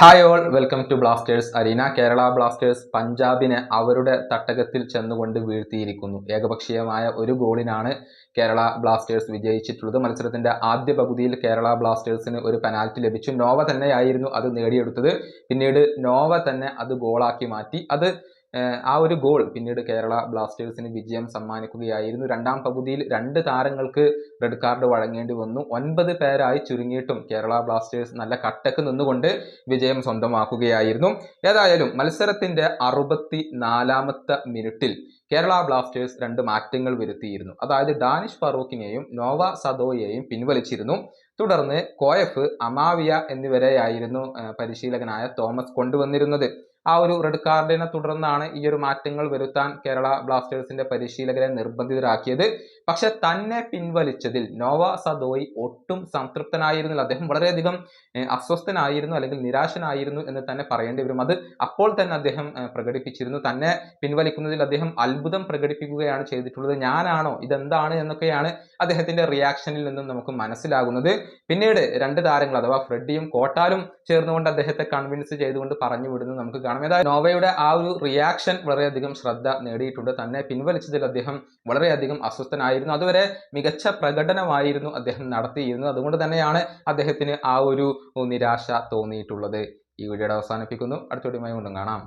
Hi all welcome to Blasters arena Kerala Blasters പഞ്ചാബിനെ അവരുടെ തട്ടകത്തിൽ ചെന്നുകൊണ്ട് വീഴ്ത്തിയിരിക്കുന്നു. ഏകപക്ഷീയമായ ഒരു ഗോളിനാണ് കേരള ബ്ലാസ്റ്റേഴ്സ് വിജയിച്ചിട്ടുള്ളത്. മത്സരത്തിന്റെ ആദ്യ പകുതിയിൽ കേരള ബ്ലാസ്റ്റേഴ്സിന് ഒരു പെനാൽറ്റി ലഭിച്ചു. നോവ തന്നെയായിരുന്നു അത് നേടിയെടുത്തത്. പിന്നീട് നോവ തന്നെ അത് ഗോളാക്കി മാറ്റി. അത് ആ ഒരു ഗോൾ പിന്നീട് കേരള ബ്ലാസ്റ്റേഴ്സിന് വിജയം സമ്മാനിക്കുകയായിരുന്നു. രണ്ടാം പകുതിയിൽ രണ്ട് താരങ്ങൾക്ക് റെഡ് കാർഡ് വഴങ്ങേണ്ടി വന്നു. ഒൻപത് പേരായി ചുരുങ്ങിയിട്ടും കേരള ബ്ലാസ്റ്റേഴ്സ് നല്ല കട്ടക്ക് നിന്നുകൊണ്ട് വിജയം സ്വന്തമാക്കുകയായിരുന്നു. ഏതായാലും മത്സരത്തിന്റെ അറുപത്തി നാലാമത്തെ മിനിറ്റിൽ കേരള ബ്ലാസ്റ്റേഴ്സ് രണ്ട് മാറ്റങ്ങൾ വരുത്തിയിരുന്നു. അതായത് ഡാനിഷ് ഫറൂഖിനെയും നോവ സദോയെയും പിൻവലിച്ചിരുന്നു. തുടർന്ന് കോയഫ് അമാവിയ എന്നിവരെയായിരുന്നു പരിശീലകനായ തോമസ് കൊണ്ടുവന്നിരുന്നത്. ആ ഒരു റെഡ് കാർഡിനെ തുടർന്നാണ് ഈ ഒരു മാറ്റങ്ങൾ വരുത്താൻ കേരള ബ്ലാസ്റ്റേഴ്സിന്റെ പരിശീലകരെ നിർബന്ധിതരാക്കിയത്. പക്ഷെ തന്നെ പിൻവലിച്ചതിൽ നോവ സദോയി ഒട്ടും സംതൃപ്തനായിരുന്നില്ല. അദ്ദേഹം വളരെയധികം അസ്വസ്ഥനായിരുന്നു അല്ലെങ്കിൽ നിരാശനായിരുന്നു എന്ന് തന്നെ പറയേണ്ടി വരും. അത് അപ്പോൾ തന്നെ അദ്ദേഹം പ്രകടിപ്പിച്ചിരുന്നു. തന്നെ പിൻവലിക്കുന്നതിൽ അദ്ദേഹം അത്ഭുതം പ്രകടിപ്പിക്കുകയാണ് ചെയ്തിട്ടുള്ളത്. ഞാനാണോ? ഇതെന്താണ്? എന്നൊക്കെയാണ് അദ്ദേഹത്തിന്റെ റിയാക്ഷനിൽ നിന്നും നമുക്ക് മനസ്സിലാകുന്നത്. പിന്നീട് രണ്ട് താരങ്ങൾ അഥവാ ഫ്രെഡിയും കോട്ടാലും ചേർന്നുകൊണ്ട് അദ്ദേഹത്തെ കൺവിൻസ് ചെയ്തുകൊണ്ട് പറഞ്ഞു വിടുന്നു നമുക്ക് കാണാം. ഏതായാലും നോവയുടെ ആ ഒരു റിയാക്ഷൻ വളരെയധികം ശ്രദ്ധ നേടിയിട്ടുണ്ട്. തന്നെ പിൻവലിച്ചതിൽ അദ്ദേഹം വളരെയധികം അസ്വസ്ഥനായിരുന്നു അതുവരെ മികച്ച പ്രകടനമായിരുന്നു അദ്ദേഹം നടത്തിയിരുന്നത്. അതുകൊണ്ട് തന്നെയാണ് അദ്ദേഹത്തിന് ആ ഒരു നിരാശ തോന്നിയിട്ടുള്ളത്. ഈ വീഡിയോയുടെ അവസാനിപ്പിക്കുന്നു. അടുത്ത വീഡിയോയുമായി കൊണ്ടും കാണാം.